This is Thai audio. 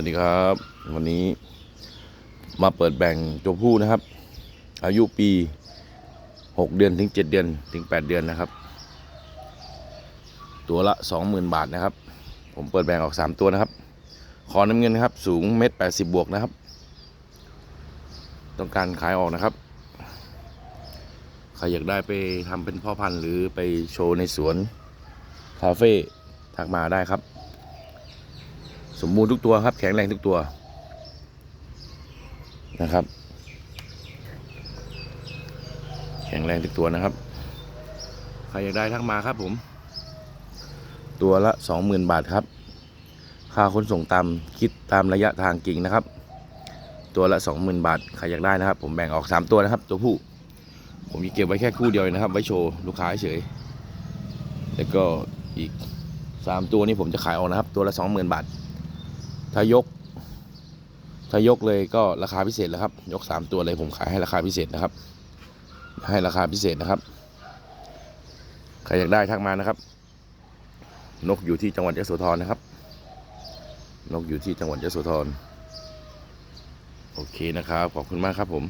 วัสดีครับ วันนี้มาเปิดแบ่งตัวผู้นะครับ อายุปี 6 เดือนถึง 7 เดือนถึง 8 เดือนนะครับ ตัวละ 20,000 บาทนะครับ ผมเปิดแบ่งออก 3 ตัวนะครับ ขอน้ำเงินนะครับ สูงเมตรแปดสิบบวกนะครับ ต้องการขายออกนะครับ ใครอยากได้ไปทำเป็นพ่อพันธุ์หรือไปโชว์ในสวน คาเฟ่ทักมาได้ครับ สมบูรณ์ทุกตัวครับ แข็งแรงทุกตัวนะครับ แข็งแรงทุกตัวนะครับ ใครอยากได้ทักมาครับผม ตัวละสองหมื่นบาทครับ ค่าขนส่งตามคิดตามระยะทางกิ่งนะครับ ตัวละสองหมื่นบาท ใครอยากได้นะครับ ผมแบ่งออกสามตัวนะครับ ตัวผู้ ผมจะเก็บไว้แค่คู่เดียวเองนะครับ ไว้โชว์ลูกค้าเฉย แล้วก็อีกสามตัวนี้ผมจะขายออกนะครับ ตัวละสองหมื่นบาท ถ้ายก ถ้ายกเลยก็ราคาพิเศษแล้วครับ ยกสามตัวเลยผมขายให้ราคาพิเศษนะครับ ให้ราคาพิเศษนะครับ ใครอยากได้ทักมานะครับ นกอยู่ที่จังหวัดยะโสธรนะครับ นกอยู่ที่จังหวัดยะโสธร โอเคนะครับ ขอบคุณมากครับผม